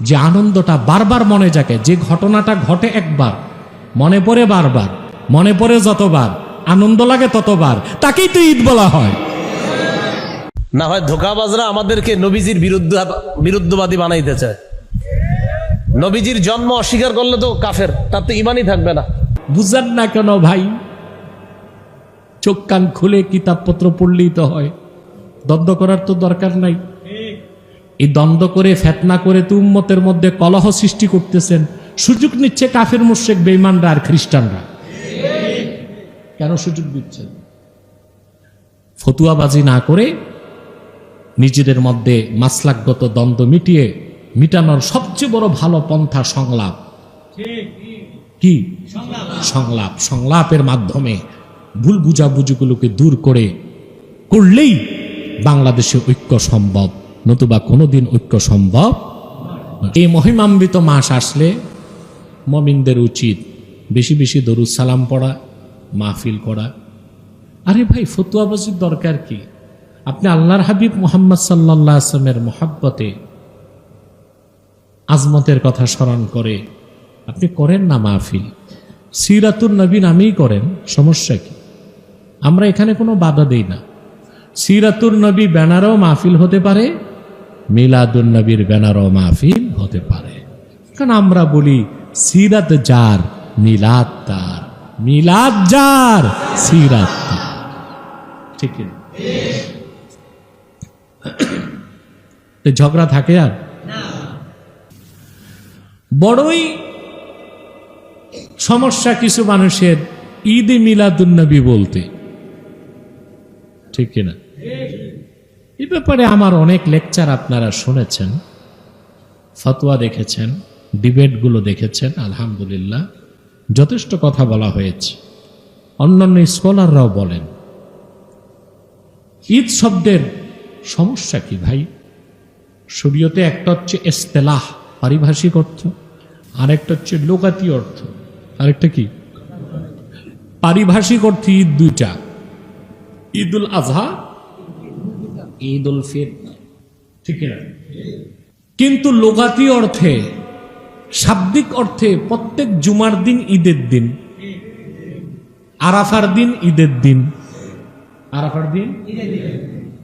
যে আনন্দটা বারবার মনে জাগে যে ঘটনাটা ঘটে একবার মনে পড়ে বারবার মনে পড়ে যতবার আনন্দ লাগে ততবার তাকেই তো ঈদ বলা হয়। না হয় ধোকাবাজরা আমাদেরকে নবীজির বিরুদ্ধ বিরুদ্ধবাদী বানাইতে চায় নবীজির জন্ম অস্বীকার করলে তো কাফের তার তো ইমানই থাকবে না। বুঝেন না কেন ভাই? চোখ কান খুলে কিতাবপত্র পড়লেই তো হয়। দ্বন্দ্ব করার তো দরকার নাই। এই দ্বন্দ্ব করে ফেতনা করে তো উম্মতের মধ্যে কলহ সৃষ্টি করতেছেন। সুযোগ নিচ্ছে কাফের মুশেক বেইমানরা আর খ্রিস্টানরা। কেন সুযোগ দিচ্ছেন? ফতুয়াবাজি না করে নিজেদের মধ্যে মাসলাকগত দ্বন্দ্ব মিটিয়ে মিটানোর সবচেয়ে বড় ভালো পন্থা সংলাপ। কি? সংলাপ। সংলাপের মাধ্যমে ভুল বুঝাবুঝিগুলোকে দূর করে করলেই বাংলাদেশে ঐক্য সম্ভব। নতুবা কোনোদিন ঐক্য সম্ভব এই মহিমাম্বিত মাস আসলে মমিনদের উচিত বেশি বেশি দরুদ সালাম পড়া, মাহফিল করা। আরে ভাই ফতুয়াবাজির দরকার কি? আপনি আল্লাহর হাবিব মোহাম্মদ সাল্লাহ আসলামের মোহাব্বতে আজমতের কথা স্মরণ করে আপনি করেন না মাহফিল? সিরাতুর নবী নামেই করেন, সমস্যা কি? আমরা এখানে কোনো বাধা দেই না। সিরাতুর নবী ব্যানারও মাহফিল হতে পারে মিলাদুন নবীর ব্যানারও মাহফিল হতে পারে। কারণ আমরা বলি, সিরাত যার, মিলাদ তার। মিলাদ যার, সিরাত ঠিক ঝগড়া থাকে আর? বড়ই সমস্যা কিছু মানুষের ঈদে মিলাদুন্নবী বলতে। ঠিক কিনা এ ব্যাপারে আমার অনেক লেকচার আপনারা শুনেছেন, ফতোয়া দেখেছেন, ডিবেটগুলো দেখেছেন, আলহামদুলিল্লাহ, যথেষ্ট কথা বলা হয়েছে। অন্যান্য স্কলাররাও বলেন, ঈদ শব্দের সমস্যা কি ভাই? শরীয়তে একটা হচ্ছে এস্তেলাহ, পারিভাষিক অর্থ, আরেকটা হচ্ছে লোকাতি অর্থ, আরেকটা কি? পারিভাষিক অর্থে ঈদ দুইটা, ঈদুল আজহা ঈদ উল ফিতর। ঠিক কিন্তু লোকাতি অর্থে, শাব্দিক অর্থে প্রত্যেক জুমার দিন ঈদের দিন, আরাফার দিন ঈদের দিন। আরাফার দিন?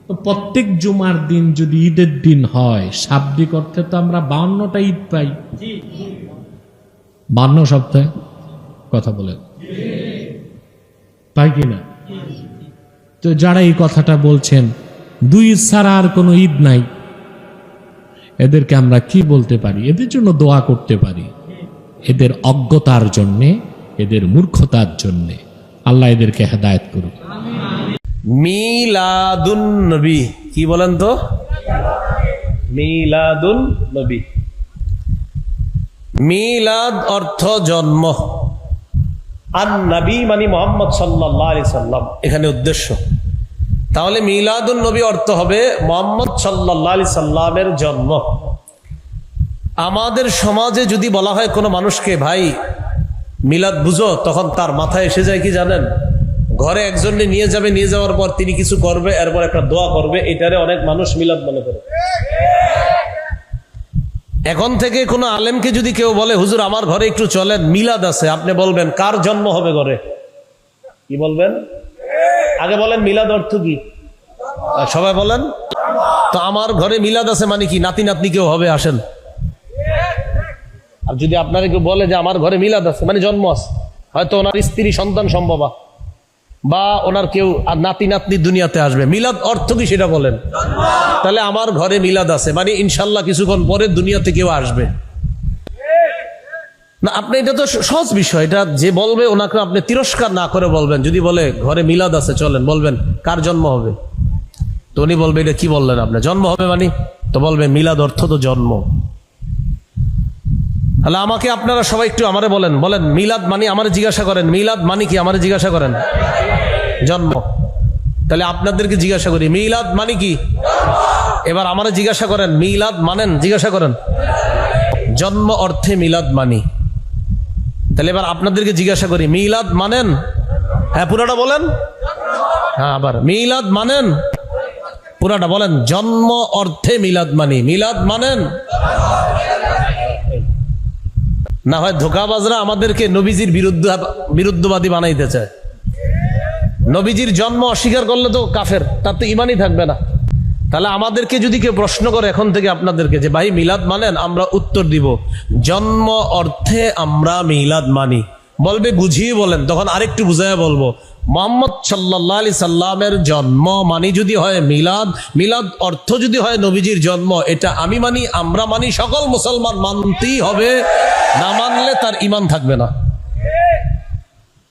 তো প্রত্যেক জুমার দিন যদি ঈদের দিন হয়, শাব্দিক অর্থে তো আমরা বাউন্নটা ঈদ পাই। বান্ন সপ্তাহে কথা বলেন তাই কিনা? তো যারা এই কথাটা বলছেন দুই ছাড়া আর কোনো ঈদ নাই। এদেরকে আমরা কি বলতে পারি? এদের জন্য দোয়া করতে পারি। এদের অজ্ঞতার জন্যে, এদের মূর্খতার জন্যে। আল্লাহ এদেরকে হেদায়ত করুক। মিলাদুন নবী। কি বলেন তো? মিলাদুন নবী। মিলাদ অর্থ জন্ম। আর নবী মানে মোহাম্মদ সাল্লাহ আলি সাল্লাম। এখানে উদ্দেশ্য। তাহলে মিলাদুন নবী অর্থ হবে মোহাম্মদ সাল্লাহ আলি সাল্লামের জন্ম। আমাদের সমাজে যদি বলা হয় কোনো মানুষকে, ভাই, মিলাদ বুঝো, তখন তার মাথায় এসে যায় কি জানেন? ঘরে একজনকে নিয়ে যাবে, নিয়ে যাওয়ার পর তিনি কিছু করবে, এরপর একটা দোয়া করবে, এটারে অনেক মানুষ মিলাদ মনে করে। এখন থেকে কোনো আলেমকে যদি কেউ বলে, হুজুর, আমার ঘরে একটু চলেন, মিলাদ আছে। আপনি বলবেন, কার জন্ম হবে ঘরে? কি বলবেন? আগে বলেন, মিলাদ অর্থ কি? সবাই বলেন। তো আমার ঘরে মিলাদ আছে মানে কি? নাতি নাতনি কেউ হবে, আসেন। আর যদি আপনারা কেউ বলে যে আমার ঘরে মিলাদ আছে মানে জন্ম আছে, হয়তো ওনার স্ত্রী, সন্তান সম্ভবা। বা ওনার কেউ আর নাতি নাতনি দুনিয়াতে আসবে। মিলাদ অর্থ কি সেটা বলেন। তাহলে আমার ঘরে মিলাদ আছে মানে ইনশাল্লাহ কিছুক্ষণ পরে দুনিয়াতে কেউ আসবে। না, আপনি, এটা তো সহজ বিষয়। এটা যে বলবে, ওনাকে আপনি তিরস্কার না করে বলবেন। যদি বলে, ঘরে মিলাদ আছে, চলেন। বলবেন, কার জন্ম হবে? তো উনি বলবে, এটা কি বললেন আপনি? জন্ম হবে মানে? তো বলবে, মিলাদ অর্থ তো জন্ম। তাহলে আমাকে আপনারা সবাই একটু আমারে বলেন। বলেন, মিলাদ মানে আমার জিজ্ঞাসা করেন। মিলাদ মানে কি? আমার জিজ্ঞাসা করেন। জন্ম। তাহলে আপনাদেরকে জিজ্ঞাসা করি, মিলাদ মানে কি? এবার আমারে জিজ্ঞাসা করেন, মিলাদ মানেন? জিজ্ঞাসা করেন। জন্ম অর্থে মিলাদ মানি। তাহলে এবার আপনাদেরকে জিজ্ঞাসা করি, মিলাদ মানেন? হ্যাঁ পুরাটা বলেন। হ্যাঁ আবার, মিলাদ মানেন? পুরাটা বলেন, জন্ম অর্থে মিলাদ মানি, মিলাদ মানেন? না হয় ধোকাবাজরা আমাদেরকে নবীজির বিরুদ্ধ, বিরুদ্ধবাদী বানাইতে চায়। নবীজির জন্ম অস্বীকার করলে তো কাফের, তার তো ইমানই থাকবে না। তাহলে আমাদেরকে যদি কেউ প্রশ্ন করে এখন থেকে আপনাদেরকে যে, ভাই, মিলাদ মানেন? আমরা উত্তর দিব। জন্ম অর্থে আমরা মিলাদ মানি। বলবে, বুঝিয়ে বলেন। তখন আরেকটু বুঝায় বলব। মোহাম্মদ সাল্লাহ আলি সাল্লামের জন্ম মানি যদি হয় মিলাদ মিলাদ অর্থ যদি হয় নবীজির জন্ম, এটা আমি মানি, আমরা মানি, সকল মুসলমান মানতেই হবে। না মানলে তার ইমান থাকবে না।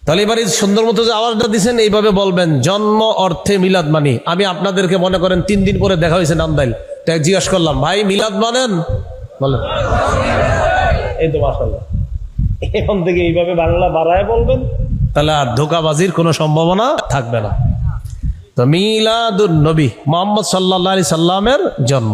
তাহলে এবার এই সুন্দর মতো যে আওয়াজটা দিচ্ছেন এইভাবে বলবেন জন্ম অর্থে মিলাদ মানি। আমি আপনাদেরকে মনে করেন তিন দিন পরে দেখা হয়েছে নান্দাইল তাই জিজ্ঞাসা করলাম ভাই মিলাদ মানেন? বলেন। এই তো মাসাল্লাহ এখন থেকে এইভাবে বাংলা বাড়ায় বলবেন। তাহলে আর ধোকাবাজির কোনো সম্ভাবনা থাকবে না। তো মিলাদুন নবী মোহাম্মদ সাল্লাহ আলি সাল্লামের জন্ম।